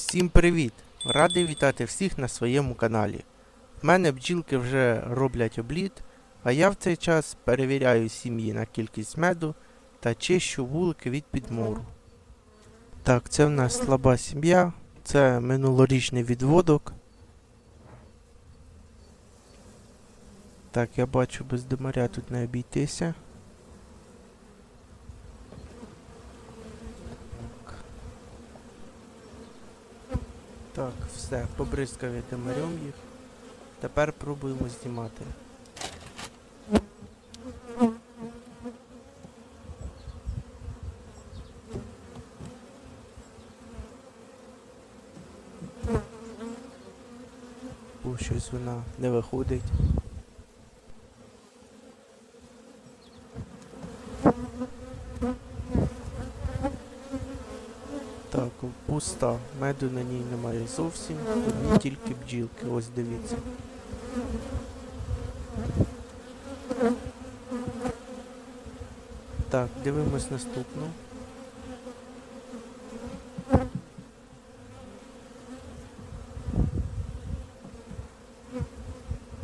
Всім привіт! Радий вітати всіх на своєму каналі. В мене бджілки вже роблять обліт, а я в цей час перевіряю сім'ї на кількість меду та чищу вулики від підмору. Так, це в нас слаба сім'я, це минулорічний відводок. Так, я бачу, без димаря тут не обійтися. Так, все, побризкав я димарем їх. Тепер пробуємо знімати. Щось вона не виходить. Так, пуста. Меду на ній немає зовсім. Одні тільки бджілки. Ось дивіться. Так, дивимось наступну.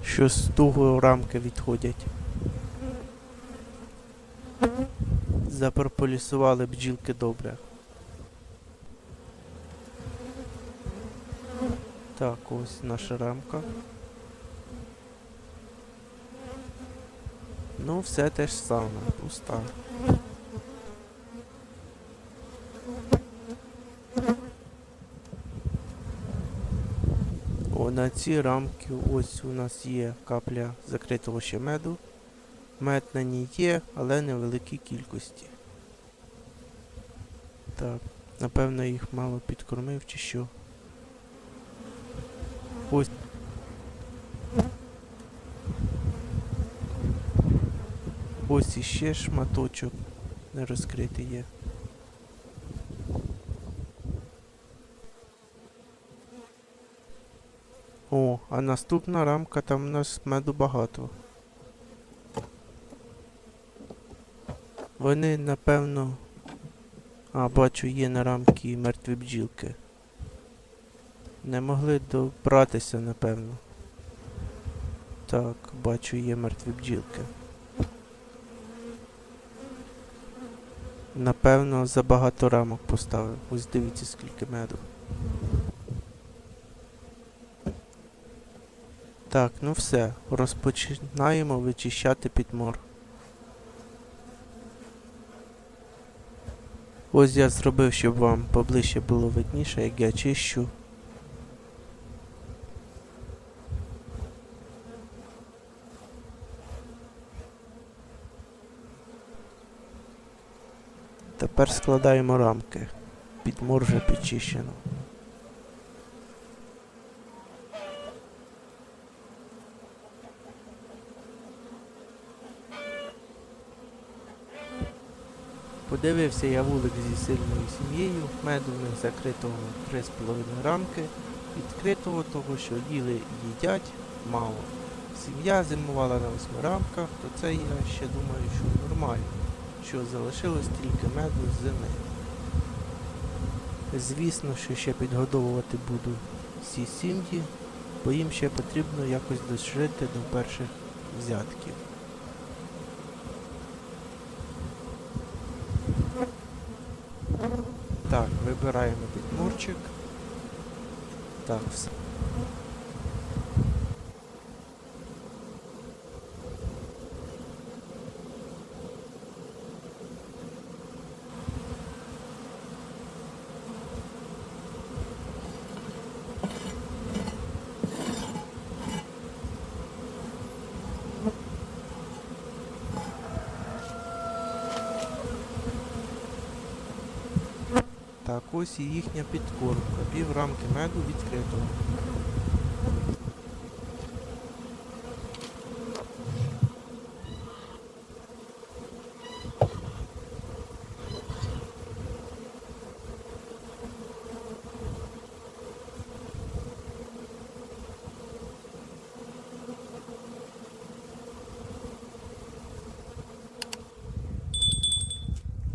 Що з того рамки відходять. Запрополісували бджілки добре. Так, ось наша рамка. Ну, все те ж саме, пуста. О, на цій рамці ось у нас є капля закритого ще меду. Мед на ній є, але не в великій кількості. Так, напевно їх мало підкормив чи що. Ось. Ось іще шматочок не розкритий є. О, а наступна рамка там у нас меду багато. Вони, напевно. А, бачу, є на рамці мертві бджілки. Не могли добратися, напевно. Так, бачу, є мертві бджілки. Напевно, забагато рамок поставив. Ось дивіться, скільки меду. Так, ну все. Розпочинаємо вичищати підмор. Ось я зробив, щоб вам поближче було видніше, як я чищу. Тепер складаємо рамки. Підмор вже підчищено. Подивився я вулик зі сильною сім'єю, меду в них закритого 3,5 рамки, відкритого того, що їли їдять, мало. Сім'я зимувала на 8 рамках, то це я ще думаю, що нормально що залишилось тільки меду з зими. Звісно, що ще підгодовувати буду всі сім'ї, бо їм ще потрібно якось дожити до перших взятків. Так, вибираємо підмурчик. Так, все. Так, ось і їхня підкормка. Пів рамки меду відкритого.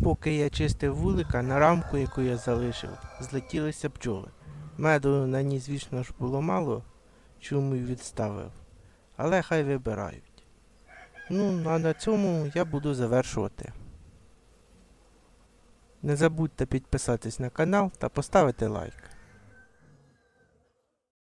Поки я чистив вулика, на рамку, яку я залишив, злетілися бджоли. Меду на ній, звісно ж, було мало, чому й відставив. Але хай вибирають. Ну, а на цьому я буду завершувати. Не забудьте підписатись на канал та поставити лайк.